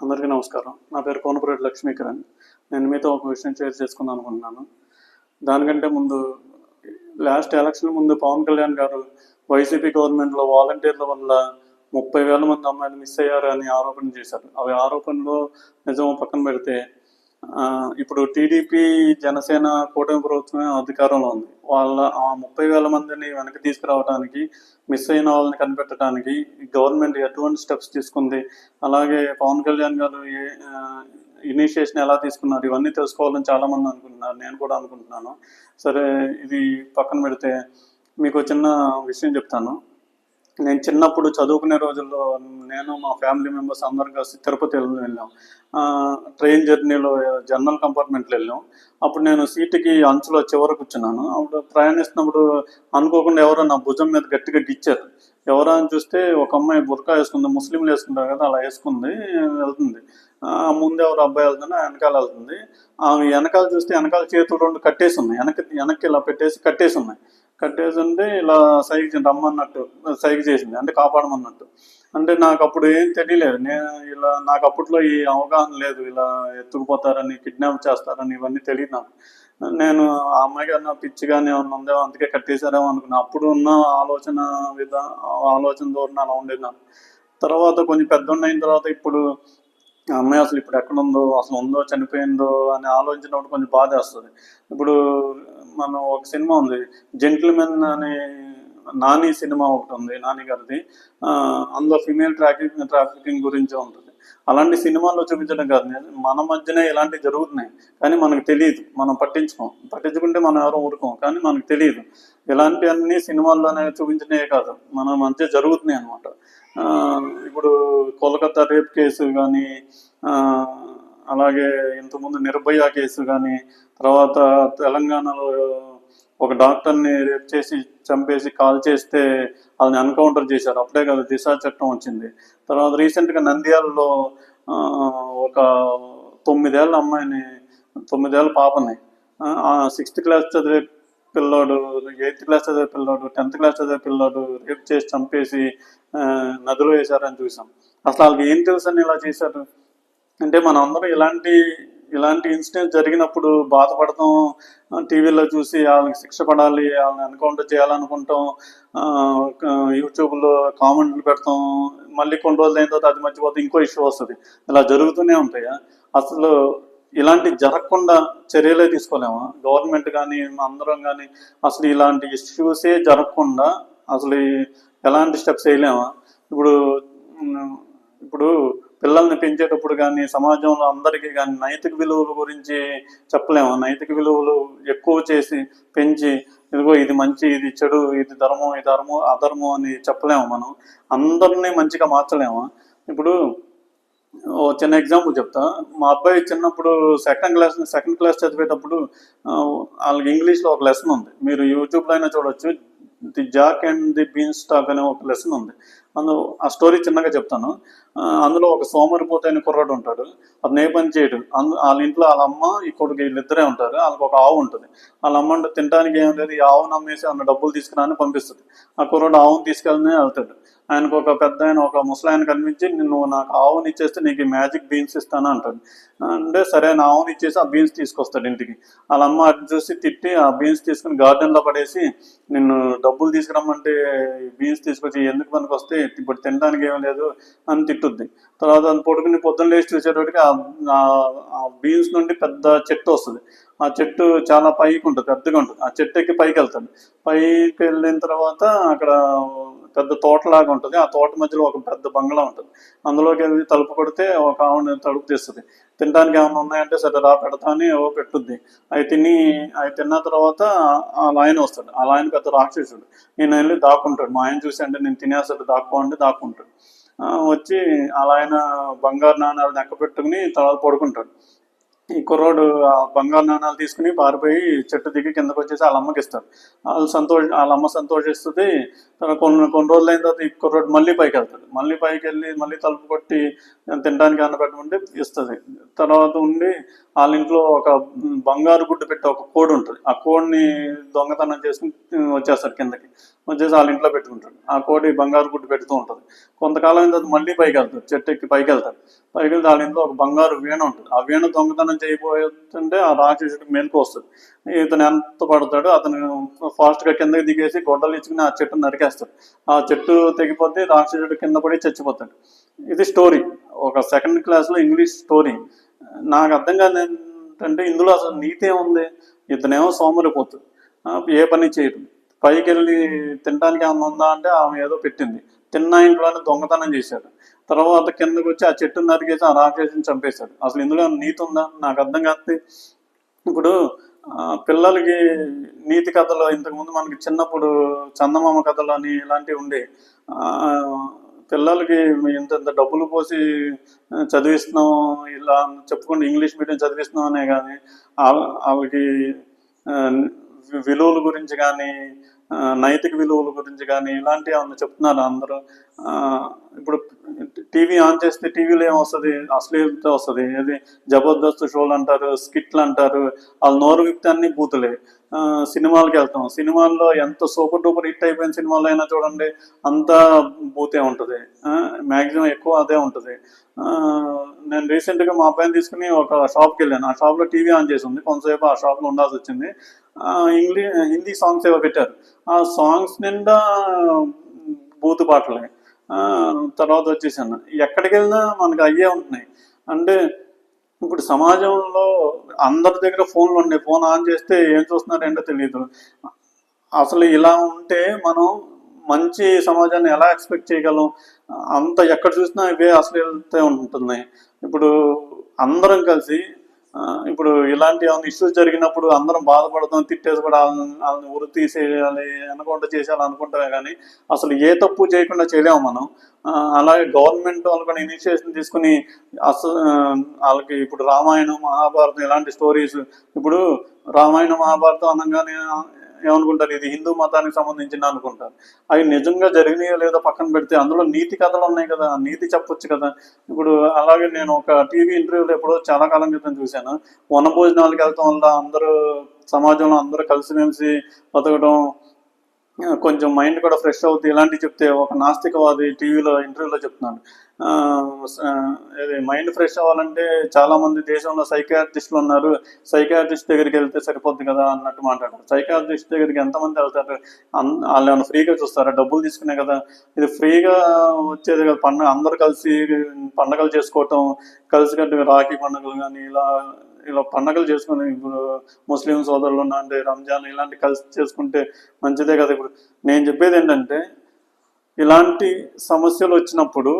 అందరికీ నమస్కారం. నా పేరు కోనపురెడ్డి లక్ష్మీకరణ్. నేను మీతో ఒక విషయం షేర్ చేసుకుందాం అనుకుంటున్నాను. దానికంటే ముందు లాస్ట్ ఎలక్షన్ ముందు పవన్ కళ్యాణ్ గారు వైసీపీ గవర్నమెంట్లో వాలంటీర్ల వల్ల ముప్పై వేల మంది అమ్మాయిలు మిస్ అయ్యారు అని ఆరోపణ చేశారు. అవి ఆరోపణలు నిజం పక్కన పెడితే ఇప్పుడు టీడీపీ జనసేన కూటమి ప్రభుత్వమే అధికారంలో ఉంది. వాళ్ళ ఆ ముప్పై వేల మందిని వెనక్కి తీసుకురావడానికి మిస్ అయిన వాళ్ళని కనిపెట్టడానికి గవర్నమెంట్ ఎటువంటి స్టెప్స్ తీసుకుంది? అలాగే పవన్ కళ్యాణ్ గారు ఏ ఇనిషియేషన్ ఎలా తీసుకున్నారు? ఇవన్నీ తెలుసుకోవాలని చాలా మంది అనుకుంటున్నారు. నేను కూడా అనుకుంటున్నాను. సరే ఇది పక్కన పెడితే మీకు చిన్న విషయం చెప్తాను. నేను చిన్నప్పుడు చదువుకునే రోజుల్లో నేను మా ఫ్యామిలీ మెంబర్స్ అందరం కలిసి తిరుపతి వెళ్ళాం ట్రైన్ జర్నీలో జనరల్ కంపార్ట్మెంట్లో వెళ్ళాం. అప్పుడు నేను సీటుకి అంచులో చివరకు కూర్చున్నాను. అప్పుడు ప్రయాణిస్తున్నప్పుడు అనుకోకుండా ఎవరో నా భుజం మీద గట్టిగా గిచ్చారు. ఎవరా అని చూస్తే ఒక అమ్మాయి బుర్కా వేసుకుంది ముస్లింలు వేసుకుంటారు కదా అలా వేసుకుంది వెళ్తుంది. ఆ, ముందు ఎవరు అబ్బాయి వెళ్తున్నా వెనకాల వెళ్తుంది. ఆమె వెనకాల చూస్తే వెనకాల చేతులు రెండు కట్టేసి ఉన్నాయి. వెనక వెనక్కి ఇలా పెట్టేసి కట్టేసి ఉన్నాయి. కట్టేసి ఉంటే ఇలా సైగ రమ్మన్నట్టు సైగ చేసింది అంటే కాపాడమన్నట్టు. అంటే నాకు అప్పుడు ఏం తెలియలేదు. నేను ఇలా నాకు అప్పట్లో ఈ అవగాహన లేదు. ఇలా ఎత్తుకుపోతారని కిడ్నాప్ చేస్తారని ఇవన్నీ తెలియదు నాకు. నేను ఆ అమ్మాయిగా నా పిచ్చి కానీ ఏమన్నా ఉందేమో అందుకే కట్టేశారేమో అనుకున్నా. అప్పుడు ఉన్న ఆలోచన విధా ఆలోచన ధోరణి అలా ఉండేది నాకు. తర్వాత కొంచెం పెద్ద అయిన తర్వాత ఇప్పుడు ఆ అమ్మాయి అసలు ఇప్పుడు ఎక్కడ ఉందో అసలు ఉందో చనిపోయిందో అని ఆలోచించినప్పుడు కొంచెం బాధ వస్తుంది ఇప్పుడు మనం ఒక సినిమా ఉంది జెంటిల్మెన్ అనే నాని సినిమా ఒకటి ఉంది నాని గారిది అందులో ఫిమేల్ ట్రాఫిక్ ట్రాఫికింగ్ గురించి ఉంటుంది. అలాంటి సినిమాల్లో చూపించడం కాదు. మన మధ్యనే ఇలాంటివి జరుగుతున్నాయి. కానీ మనకు తెలియదు. మనం పట్టించుకోం. పట్టించుకుంటే మనం ఎవరో ఊరుకోం. కానీ మనకు తెలియదు. ఇలాంటివన్నీ సినిమాల్లోనే చూపించినవే కాదు. మన మధ్య జరుగుతున్నాయి అనమాట ఇప్పుడు కోల్కతా రేప్ కేసు కానీ అలాగే ఇంతకుముందు నిర్భయ కేసు కానీ తర్వాత తెలంగాణలో ఒక డాక్టర్ని రేప్ చేసి చంపేసి కాల్ చేస్తే వాళ్ళని ఎన్కౌంటర్ చేశారు. అప్పుడే కదా దిశ చట్టం వచ్చింది. తర్వాత రీసెంట్గా నంద్యాలలో ఒక తొమ్మిదేళ్ళ అమ్మాయిని తొమ్మిదేళ్ళ పాపని సిక్స్త్ క్లాస్ చదివే పిల్లోడు ఎయిత్ క్లాస్ చదివే పిల్లోడు టెన్త్ క్లాస్ చదివే పిల్లోడు రేప్ చేసి చంపేసి నదిలో వేశారని చూసాం. అసలు వాళ్ళకి ఏం తెలుసు అని ఇలా చేశారు? అంటే మనం అందరం ఇలాంటి ఇలాంటి ఇన్సిడెంట్ జరిగినప్పుడు బాధపడతాం. టీవీలో చూసి వాళ్ళకి శిక్ష పడాలి వాళ్ళని ఎన్కౌంటర్ చేయాలనుకుంటాం. యూట్యూబ్లో కామెంట్లు పెడతాం. మళ్ళీ కొన్ని రోజులు అయిన తర్వాత అది మర్చిపోతే ఇంకో ఇష్యూ వస్తుంది. ఇలా జరుగుతూనే ఉంటాయా. అసలు ఇలాంటి జరగకుండా చర్యలే తీసుకోలేమా? గవర్నమెంట్ కానీ అందరం కానీ అసలు ఇలాంటి ఇష్యూసే జరగకుండా అసలు ఎలాంటి స్టెప్స్ వేయలేమా? ఇప్పుడు ఇప్పుడు పిల్లల్ని పెంచేటప్పుడు కానీ సమాజంలో అందరికీ కానీ నైతిక విలువల గురించి చెప్పలేము. నైతిక విలువలు ఎక్కువ చేసి పెంచి ఇదిగో ఇది మంచి ఇది చెడు ఇది ధర్మం ఇది ధర్మం అధర్మం అని చెప్పలేము మనం. అందరినీ మంచిగా మార్చలేము. ఇప్పుడు ఓ చిన్న ఎగ్జాంపుల్ చెప్తా. మా అబ్బాయి చిన్నప్పుడు సెకండ్ క్లాస్ సెకండ్ క్లాస్ చదివేటప్పుడు వాళ్ళకి ఇంగ్లీష్లో ఒక లెసన్ ఉంది. మీరు యూట్యూబ్లో అయినా చూడొచ్చు. The Jack and the beanstalk అనే ఒక లెసన్ ఉంది. అందులో ఆ స్టోరీ చిన్నగా చెప్తాను. ఆ, అందులో ఒక సోమరిపోతే అని కుర్రాడు ఉంటాడు. అతను ఏ పని చేయడు. అందు వాళ్ళ ఇంట్లో వాళ్ళ అమ్మ ఈ కొడుకు వీళ్ళిద్దరే ఉంటారు. వాళ్ళకి ఒక ఆవు ఉంటుంది. వాళ్ళ అమ్మ తినడానికి ఏం లేదు. ఈ ఆవును అమ్మేసి అన్న డబ్బులు తీసుకురాని పంపిస్తుంది. ఆ కుర్రాడు ఆవును తీసుకెళ్ళనే వెళ్తాడు. ఆయనకు ఒక పెద్ద ఆయన ఒక ముసలాయన కనిపించి నువ్వు నాకు ఆవుని ఇచ్చేస్తే నీకు మ్యాజిక్ బీన్స్ ఇస్తాను అంటాడు. అంటే సరే నా ఆవుని ఇచ్చేసి ఆ బీన్స్ తీసుకొస్తాడు ఇంటికి. వాళ్ళ అమ్మ అటు చూసి తిట్టి ఆ బీన్స్ తీసుకుని గార్డెన్లో పడేసి నిన్ను డబ్బులు తీసుకురమ్మంటే బీన్స్ తీసుకొచ్చి ఎందుకు పనికి వస్తే ఇప్పుడు తినడానికి ఏం లేదు అని తిట్టుద్ది. తర్వాత అది పడుకుని పొద్దున్న లేచి చూసేటప్పటికి ఆ బీన్స్ నుండి పెద్ద చెట్టు వస్తుంది. ఆ చెట్టు చాలా పైకి ఉంటుంది పెద్దగా ఉంటుంది. ఆ చెట్టు ఎక్కి పైకి వెళ్తాడు. పైకి వెళ్ళిన తర్వాత అక్కడ పెద్ద తోటలాగా ఉంటుంది. ఆ తోట మధ్యలో ఒక పెద్ద బంగ్లా ఉంటుంది. అందులోకి వెళ్ళి తలుపు కొడితే ఒక ఆవిడ తలుపు తీస్తుంది. తినడానికి ఏమైనా ఉన్నాయంటే సరే రా పెడతా అని ఏవో పెట్టుద్ది. అవి తిని అవి తిన్న తర్వాత ఆ లాయన్ వస్తాడు. ఆ లాయన్ పెద్ద రాక్షసుడు. నేను వెళ్ళి దాక్కుంటాడు. మా ఆయన చూసి అంటే నేను తినేస్తాడు దాక్కో అంటే దాక్కుంటాడు. ఆ, వచ్చి అలా ఆయన బంగారు నాణాలు నెక్క పెట్టుకుని తర్వాత పడుకుంటాడు. ఈ కుర్రోడు ఆ బంగారు నాణాలు తీసుకుని పారిపోయి చెట్టు దిగి కిందకు వచ్చేసి వాళ్ళ అమ్మకి ఇస్తారు వాళ్ళు సంతోష వాళ్ళ అమ్మ సంతోషిస్తుంది. తన కొన్ని కొన్ని రోజులు అయిన తర్వాత ఈ కుర్రోడు మళ్ళీ పైకి వెళ్తాడు. మళ్ళీ పైకి వెళ్ళి మళ్ళీ తలుపు కొట్టి తినడానికి అన్న పెట్టమంటే ఇస్తుంది. తర్వాత ఉండి వాళ్ళ ఇంట్లో ఒక బంగారు గుడ్డు పెట్టే ఒక కోడి ఉంటుంది. ఆ కోడిని దొంగతనం చేసుకుని వచ్చేస్తారు కిందకి. వచ్చేసి వాళ్ళ ఇంట్లో పెట్టుకుంటాడు. ఆ కోడి బంగారు గుడ్డు పెడుతూ ఉంటుంది. కొంతకాలం అయిన తర్వాత మళ్ళీ పైకి వెళ్తాడు. చెట్టు ఎక్కి పైకి వెళ్తాడు. పైకి వెళ్తే వాళ్ళ ఇంట్లో ఒక బంగారు వీణ ఉంటుంది. ఆ వీణ దొంగతనం చేయబోతుంటే ఆ రాక్షసుడికి మేలుకు వస్తుంది ఇతను ఎంత పడతాడు అతను ఫాస్ట్గా కిందకి దిగేసి గొడ్డలు ఇచ్చుకుని ఆ చెట్టు నరికేస్తాడు. ఆ చెట్టు తెగిపోతే రాక్షసుడు కింద పడి చచ్చిపోతాడు. ఇది స్టోరీ. ఒక సెకండ్ క్లాస్లో ఇంగ్లీష్ స్టోరీ. నాకు అర్థం కాదు ఏంటంటే ఇందులో అసలు నీతి ఏముంది ఇతనేమో సోమరిపోతుంది ఏ పని చేయడం. పైకి వెళ్ళి తినడానికి ఏమన్నా ఉందా అంటే ఆమె ఏదో పెట్టింది. తిన్న ఇంట్లోనే దొంగతనం చేశాడు. తర్వాత కిందకు వచ్చి ఆ చెట్టును నరికేసి ఆ రాక్షసుని చంపేశాడు. అసలు ఇందులో నీతి ఉందా? నాకు అర్థం కాదు ఇప్పుడు పిల్లలకి నీతి కథలు ఇంతకుముందు మనకి చిన్నప్పుడు చందమామ కథలు అని ఇలాంటివి ఉండే. పిల్లలకి ఇంత ఇంత డబ్బులు పోసి చదివిస్తున్నాం ఇలా చెప్పుకుంటే ఇంగ్లీష్ మీడియం చదివిస్తున్నాం అనే కానీ వాళ్ళకి విలువల గురించి కానీ నైతిక విలువల గురించి కానీ ఇలాంటివి ఏమన్నా చెప్తున్నారు అందరూ? ఇప్పుడు టీవీ ఆన్ చేస్తే టీవీలో ఏమొస్తుంది? అశ్లీలత వస్తుంది? ఇది జబర్దస్త్ షోలు అంటారు స్కిట్లు అంటారు వాళ్ళు నోరు విప్తే అన్ని బూతులే. సినిమాలకి సినిమాలకు వెళ్తాం. సినిమాల్లో ఎంత సూపర్ డూపర్ హిట్ అయిపోయిన సినిమాలు అయినా చూడండి అంతా బూతే ఉంటుంది. మ్యాక్సిమం ఎక్కువ అదే ఉంటుంది. ఆ, నేను రీసెంట్గా మా అబ్బాయిని తీసుకుని ఒక షాప్కి వెళ్ళాను. ఆ షాప్లో టీవీ ఆన్ చేసి ఉంది. కొంతసేపు ఆ షాప్లో ఉండాల్సి వచ్చింది. ఇంగ్లీష్ హిందీ సాంగ్స్ ఏవో పెట్టారు. ఆ సాంగ్స్ నిండా బూతు పాటలే. తర్వాత వచ్చేసాను. ఎక్కడికి వెళ్ళినా మనకు అయ్యే ఉంటున్నాయి. అంటే ఇప్పుడు సమాజంలో అందరి దగ్గర ఫోన్లు ఉన్నాయి. ఫోన్ ఆన్ చేస్తే ఏం చూస్తున్నారు ఏంటో తెలియదు అసలు ఇలా ఉంటే మనం మంచి సమాజాన్ని ఎలా ఎక్స్పెక్ట్ చేయగలం? అంత ఎక్కడ చూసినా ఇవే అశ్లీలతే ఉంటుంది ఇప్పుడు అందరం కలిసి ఇప్పుడు ఇలాంటి ఏమైనా ఇష్యూస్ జరిగినప్పుడు అందరం బాధపడతాం తిట్టేసి కూడా వాళ్ళని ఉరి తీసేయాలి అనుకుంటా చేసేయాలి అనుకుంటారే కానీ అసలు ఏ తప్పు చేయకుండా చేయలేము మనం. అలాగే గవర్నమెంట్ వాళ్ళు కూడా ఇనిషియేషన్ తీసుకుని అసలు వాళ్ళకి ఇప్పుడు రామాయణం మహాభారతం ఇలాంటి స్టోరీస్ ఇప్పుడు రామాయణం మహాభారతం అనగానే ఏమనుకుంటారు? ఇది హిందూ మతానికి సంబంధించిన అనుకుంటారు. అవి నిజంగా జరిగినాయో లేదో పక్కన పెడితే అందులో నీతి కథలు ఉన్నాయి కదా నీతి చెప్పొచ్చు కదా. ఇప్పుడు అలాగే నేను ఒక టీవీ ఇంటర్వ్యూలో ఎప్పుడో చాలా కాలం క్రితం చూశాను. వన భోజనాలకు వెళ్తాం వల్ల అందరూ సమాజంలో అందరూ కలిసిమెలిసి బతకడం కొంచెం మైండ్ కూడా ఫ్రెష్ అవుతుంది ఇలాంటివి చెప్తే ఒక నాస్తికవాది టీవీలో ఇంటర్వ్యూలో చెప్తున్నాడు ఇది మైండ్ ఫ్రెష్ అవ్వాలంటే చాలామంది దేశంలో సైకాట్రిస్టులు ఉన్నారు. సైకాట్రిస్ట్ దగ్గరికి వెళ్తే సరిపోద్ది కదా అన్నట్టు మాట్లాడారు సైకాట్రిస్ట్ దగ్గరికి ఎంతమంది వెళ్తారు? అన్- వాళ్ళు ఏమైనా ఫ్రీగా చూస్తారా? డబ్బులు తీసుకునే కదా. ఇది ఫ్రీగా వచ్చేది కదా. పండుగ అందరు కలిసి పండగలు చేసుకోవటం కలిసికట్టుగా రాఖీ పండుగలు కానీ ఇలా ఇలా పండగలు చేసుకుని ఇప్పుడు ముస్లిం సోదరులు ఉన్నాంటే రంజాన్ ఇలాంటి కలిసి చేసుకుంటే మంచిదే కదా ఇప్పుడు. నేను చెప్పేది ఏంటంటే ఇలాంటి సమస్యలు వచ్చినప్పుడు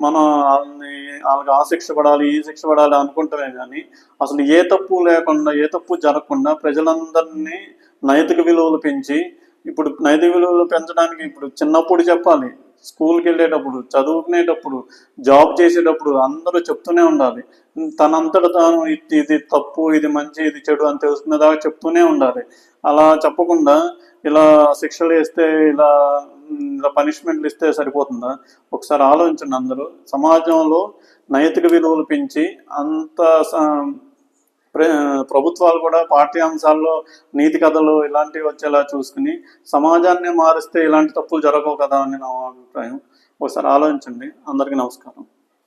మనం వాళ్ళని వాళ్ళకి ఆ శిక్ష పడాలి ఈ శిక్ష పడాలి అనుకుంటామే కానీ అసలు ఏ తప్పు లేకుండా ఏ తప్పు జరగకుండా ప్రజలందరినీ నైతిక విలువలు పెంచి ఇప్పుడు నైతిక విలువలు పెంచడానికి ఇప్పుడు చిన్నప్పుడు చెప్పాలి. స్కూల్కి వెళ్ళేటప్పుడు చదువుకునేటప్పుడు జాబ్ చేసేటప్పుడు అందరూ చెప్తూనే ఉండాలి. తనంతట తాను ఇది ఇది తప్పు ఇది మంచి ఇది చెడు అని తెలుసుకునేదాకా చెప్తూనే ఉండాలి. అలా చెప్పకుండా ఇలా శిక్షలు వేస్తే ఇలా ఇలా పనిష్మెంట్లు ఇస్తే సరిపోతుందా? ఒకసారి ఆలోచించండి అందరూ. సమాజంలో నైతిక విలువలు పెంచి అంత స- ప్రభుత్వాలు కూడా పాఠ్యాంశాల్లో నీతి కథలు ఇలాంటివి వచ్చేలా చూసుకుని సమాజాన్ని మారిస్తే ఇలాంటి తప్పులు జరగవు కదా అని నా అభిప్రాయం. ఒకసారి ఆలోచించండి. అందరికీ నమస్కారం.